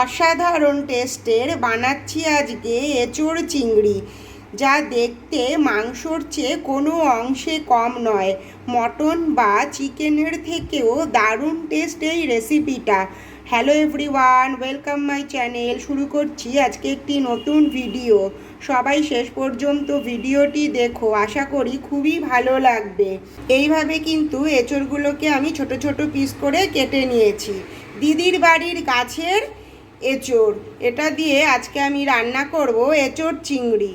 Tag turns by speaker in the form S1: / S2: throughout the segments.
S1: অসাধারণ টেস্টের বানাচ্ছি আজকে এঁচোড় চিংড়ি, যা দেখতে মাংসর চেয়ে কোনো অংশে কম নয়। মটন বা চিকেনের থেকেও দারুণ টেস্ট এই রেসিপিটা। Hello everyone, welcome my channel. শুরু করছি আজকে একটি নতুন ভিডিও। সবাই শেষ পর্যন্ত ভিডিওটি দেখো, আশা করি খুবই ভালো লাগবে। এইভাবে কিন্তু এঁচড়গুলোকে আমি ছোট ছোট পিস করে কেটে নিয়েছি। দিদির বাড়ির গাছের এঁচড়। এটা দিয়ে আজকে আমি রান্না করব এঁচড় চিংড়ি।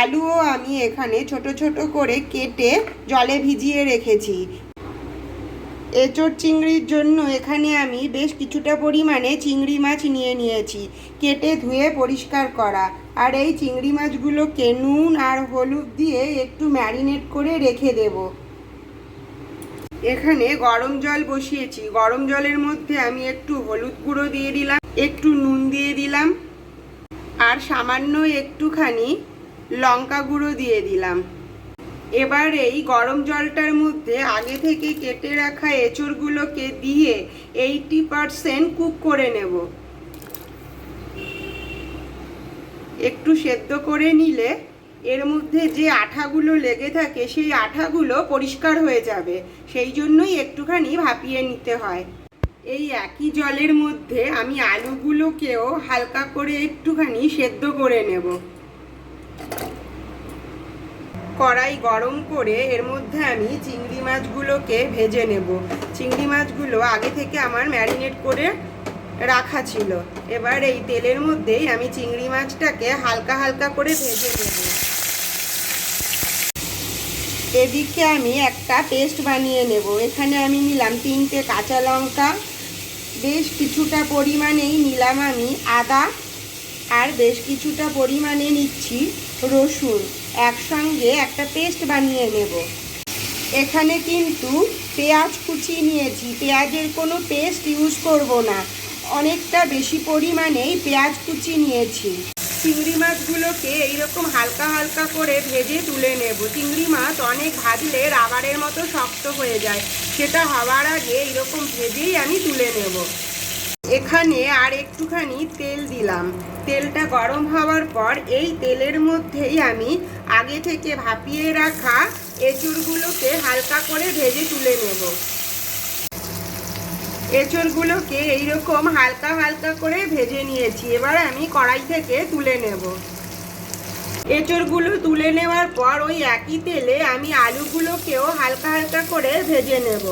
S1: আলুও আমি এখানে ছোট ছোট করে কেটে জলে ভিজিয়ে রেখেছি। এঁচড় চিংড়ির জন্য এখানে আমি বেশ কিছুটা পরিমাণে চিংড়ি মাছ নিয়ে নিয়েছি। কেটে ধুয়ে পরিষ্কার করা। আর এই চিংড়ি মাছগুলোকে নুন আর হলুদ দিয়ে একটু ম্যারিনেট করে রেখে দেব। এখানে গরম জল বসিয়েছি। গরম জলের মধ্যে আমি একটু হলুদ গুঁড়ো দিয়ে দিলাম। একটু নুন দিয়ে দিলাম আর সামান্য একটুখানি লঙ্কা গুঁড়ো দিয়ে দিলাম। এবার এই গরম জলটার মধ্যে আগে থেকে কেটে রাখা এঁচড়গুলোকে দিয়ে এইটি পারসেন্ট কুক করে নেব। একটু সেদ্ধ করে নিলে এর মধ্যে যে আঠাগুলো লেগে থাকে সেই আঠাগুলো পরিষ্কার হয়ে যাবে। সেই জন্যই একটুখানি ভাপিয়ে নিতে হয়। এই একই জলের মধ্যে আমি আলুগুলোকেও হালকা করে একটুখানি সেদ্ধ করে নেব। কড়াই গরম করে এর মধ্যে আমি চিংড়ি মাছগুলোকে ভেজে নেব। চিংড়ি মাছগুলো আগে থেকে আমার ম্যারিনেট করে রাখা ছিল। এবার এই তেলের মধ্যেই আমি চিংড়ি মাছটাকে হালকা হালকা করে ভেজে নেব। এদিকে আমি একটা পেস্ট বানিয়ে নেব। এখানে আমি নিলাম তিনটে কাঁচা লঙ্কা বেশ কিছুটা পরিমাণেই নিলাম আমি আদা আর বেশ কিছুটা পরিমাণে নিচ্ছি রসুন। একসঙ্গে একটা পেস্ট বানিয়ে নেব। এখানে কিন্তু পেঁয়াজ কুচি নিয়েছি। পেঁয়াজের কোনো পেস্ট ইউজ করব না। অনেকটা বেশি পরিমাণেই পেঁয়াজ কুচি নিয়েছি। চিংড়ি মাছগুলোকে এইরকম হালকা হালকা করে ভেজে তুলে নেব। চিংড়ি মাছ অনেক ভাজলে রাবারের মতো শক্ত হয়ে যায়। সেটা হওয়ার আগে এইরকম ভেজেই আমি তুলে নেব। এখানে আর একটুখানি তেল দিলাম। তেলটা গরম হওয়ার পর এই তেলের মধ্যেই আমি আগে থেকে ভাপিয়ে রাখা এঁচড়গুলোকে হালকা করে ভেজে তুলে নেব। এঁচড়গুলোকে এইরকম হালকা হালকা করে ভেজে নিয়েছি। এবার আমি কড়াই থেকে তুলে নেব। এঁচড়গুলো তুলে নেওয়ার পর ওই একই তেলে আমি আলুগুলোকেও হালকা হালকা করে ভেজে নেব।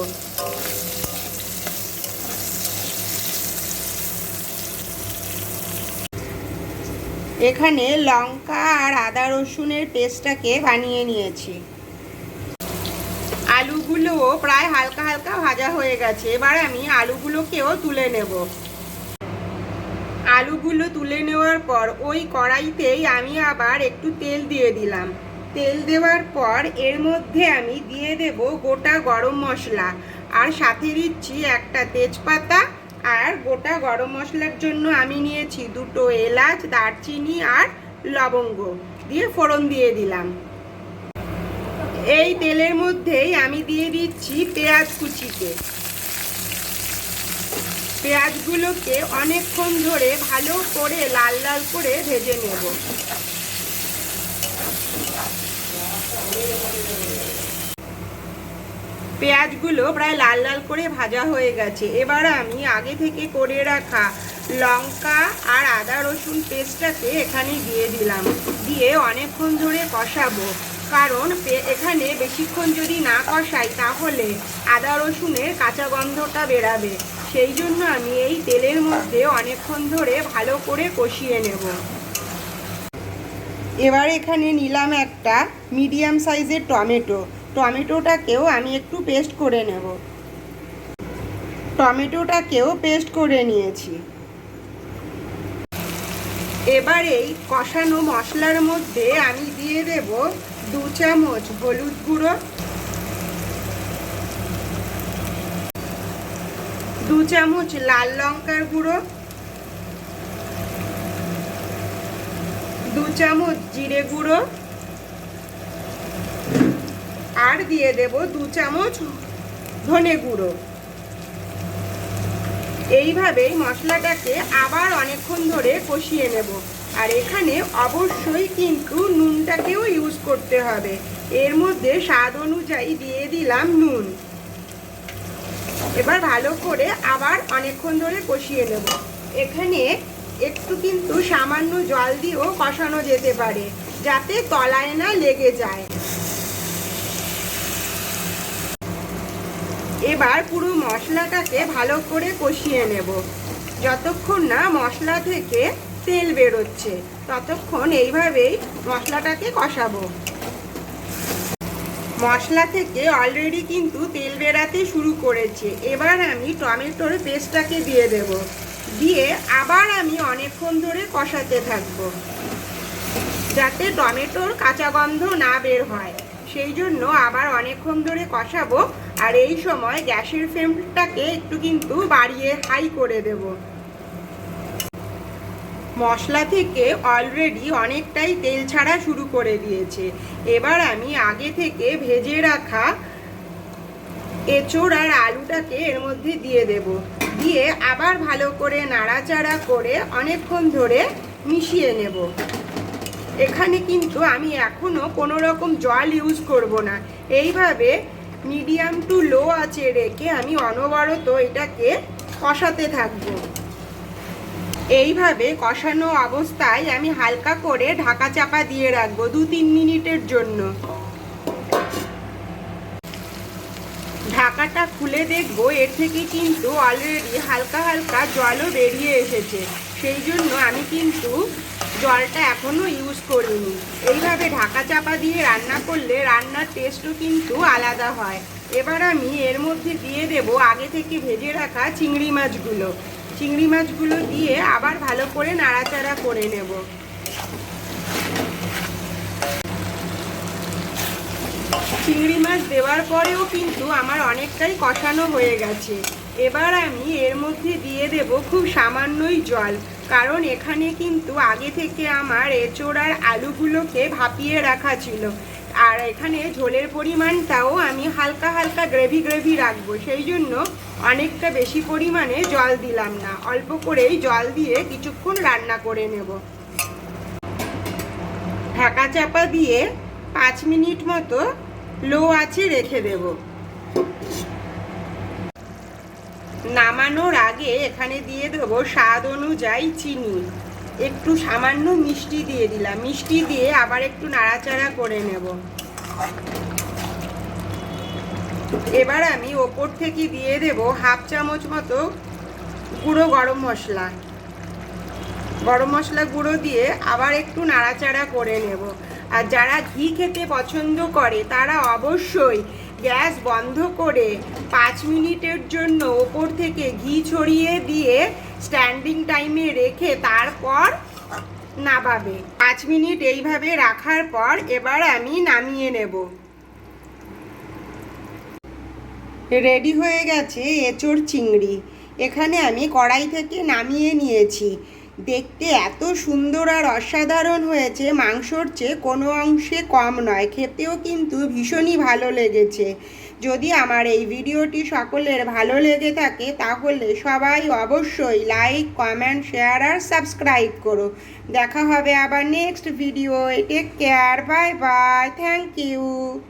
S1: এখানে লঙ্কা আর আদা রসুনের পেস্টটাকে বানিয়ে নিয়েছি। আলুগুলোও প্রায় হালকা হালকা ভাজা হয়ে গেছে। এবার আমি আলুগুলোকেও তুলে নেব। আলুগুলো তুলে নেওয়ার পর ওই কড়াইতেই আমি আবার একটু তেল দিয়ে দিলাম। তেল দেওয়ার পর এর মধ্যে আমি দিয়ে দেব গোটা গরম মশলা। আর সাথে দিচ্ছি একটা তেজপাতা। আর গোটা গরম মশলার জন্য আমি নিয়েছি দুটো এলাচ, দারচিনি আর লবঙ্গ। দিয়ে ফোড়ন দিয়ে দিলাম। এই তেলের মধ্যেই আমি দিয়ে দিচ্ছি পেঁয়াজ কুচিকে পেঁয়াজগুলোকে অনেকক্ষণ ধরে ভালো করে লাল লাল করে ভেজে নেব। পেঁয়াজগুলো প্রায় লাল লাল করে ভাজা হয়ে গেছে। এবার আমি আগে থেকে করে রাখা লঙ্কা আর আদা রসুন পেস্টটাকে এখানে দিয়ে দিলাম। দিয়ে অনেকক্ষণ ধরে কষাবো। কারণ এখানে বেশিক্ষণ যদি না কষাই তাহলে আদা রসুনের কাঁচা গন্ধটা বেরাবে। সেই জন্য আমি এই তেলের মধ্যে অনেকক্ষণ ধরে ভালো করে কষিয়ে নেব। এবার এখানে নিলাম একটা মিডিয়াম সাইজের টমেটো। টমেটোটাকেও আমি একটু পেস্ট করে নেব। টমেটোটাকেও পেস্ট করে নিয়েছি। এবার এই কষানো মশলার মধ্যে আমি দিয়ে দেব দু চামচ হলুদ গুঁড়ো দু চামচ লাল লঙ্কার গুঁড়ো, দু চামচ জিরে গুঁড়ো, আর দিয়ে দেব দু চামচ ধনে গুঁড়ো। এইভাবেই মশলাটাকে আবার অনেকক্ষণ ধরে কষিয়ে নেব। আর এখানে অবশ্যই কিন্তু নুনটাকেও ইউজ করতে হবে। এর মধ্যে স্বাদ অনুযায়ী দিয়ে দিলাম নুন। এবার ভালো করে আবার অনেকক্ষণ ধরে কষিয়ে নেব। এখানে একটু কিন্তু সামান্য জল দিয়েও কষানো যেতে পারে, যাতে তলায় না লেগে যায়। এবার পুরো মশলাটাকে ভালো করে কষিয়ে নেব। যতক্ষণ না মশলা থেকে তেল বেরোচ্ছে, ততক্ষণ এইভাবেই মশলাটাকে কষাবো। মশলা থেকে অলরেডি কিন্তু তেল বেরাতে শুরু করেছে। এবার আমি টমেটোর পেস্টটাকে দিয়ে দেব। দিয়ে আবার আমি অনেকক্ষণ ধরে কষাতে থাকব। যাতে টমেটোর কাঁচা গন্ধ না বের হয়। সেই জন্য আবার অনেকক্ষণ ধরে কষাবো। আর এই সময় গ্যাসের ফ্লেমটাকে একটু কিন্তু বাড়িয়ে হাই করে দেব। মশলা থেকে অলরেডি অনেকটাই তেল ছাড়া শুরু করে দিয়েছে। এবার আমি আগে থেকে ভেজে রাখা এঁচোড় আর আলুটাকে এর মধ্যে দিয়ে দেব। দিয়ে আবার ভালো করে নাড়াচাড়া করে অনেকক্ষণ ধরে মিশিয়ে নেব। এখানে কিন্তু আমি এখনও কোনো রকম জল ইউজ করব না। এইভাবে মিডিয়াম টু লো আছে রেখে আমি অনবরত এটাকে কষাতে থাকব। এইভাবে কষানো অবস্থায় আমি হালকা করে ঢাকা চাপা দিয়ে রাখব দু তিন মিনিটের জন্য। ঢাকাটা খুলে দেখব, এর থেকে কিন্তু অলরেডি হালকা হালকা জলও বেরিয়ে এসেছে। সেই জন্য আমি কিন্তু জলটা এখনও ইউজ করিনি। এইভাবে ঢাকা চাপা দিয়ে রান্না করলে রান্নার টেস্টও কিন্তু আলাদা হয়। এবার আমি এর মধ্যে দিয়ে দেব আগে থেকে ভেজে রাখা চিংড়ি মাছগুলো। চিংড়ি মাছগুলো দিয়ে আবার ভালো করে নাড়াচাড়া করে নেব। চিংড়ি মাছ দেওয়ার পরেও কিন্তু আমার অনেকটাই কষানো হয়ে গেছে। এবার আমি এর মধ্যে দিয়ে দেব খুব সামান্যই জল, কারণ এখানে কিন্তু আগে থেকে আমার এচোড়ার আলুগুলোকে ভাপিয়ে রাখা ছিল। আর এখানে ঝোলের পরিমাণটাও আমি হালকা হালকা গ্রেভি গ্রেভি রাখব, সেই জন্য অনেকটা বেশি পরিমাণে জল দিলাম না। অল্প করেই জল দিয়ে কিছুক্ষণ রান্না করে নেব। ঢাকা চাপা দিয়ে পাঁচ মিনিট মতো লো আছে রেখে দেব। নামানোর আগে এখানে দিয়ে দেবো স্বাদ অনুযায়ী চিনি। একটু সামান্য মিষ্টি দিয়ে দিলাম। মিষ্টি দিয়ে আবার একটু নাড়াচাড়া করে নেব। এবার আমি ওপর থেকে দিয়ে দেব হাফ চামচ মতো গুঁড়ো গরম মশলা। গরম মশলা গুঁড়ো দিয়ে আবার একটু নাড়াচাড়া করে নেব। আর যারা ঘি খেতে পছন্দ করে, তারা অবশ্যই গ্যাস বন্ধ করে পাঁচ মিনিটের জন্য ওপর থেকে ঘি ছড়িয়ে দিয়ে স্ট্যান্ডিং টাইমে রেখে তারপর নাবাবে পাঁচ মিনিট এইভাবে রাখার পর এবার আমি নামিয়ে নেব। রেডি হয়ে গেছে এঁচোড় চিংড়ি। এখানে আমি কড়াই থেকে নামিয়ে নিয়েছি। দেখতে এত সুন্দর আর অসাধারণ হয়েছে, মাংসর চেয়ে কোনো অংশে কম নয়। খেতেও কিন্তু ভীষণই ভালো লেগেছে। যদি আমার এই ভিডিওটি সকলের ভালো লেগে থাকে, তাহলে সবাই অবশ্যই লাইক, কমেন্ট, শেয়ার আর সাবস্ক্রাইব করো। দেখা হবে আবার next video take care, bye bye, thank you.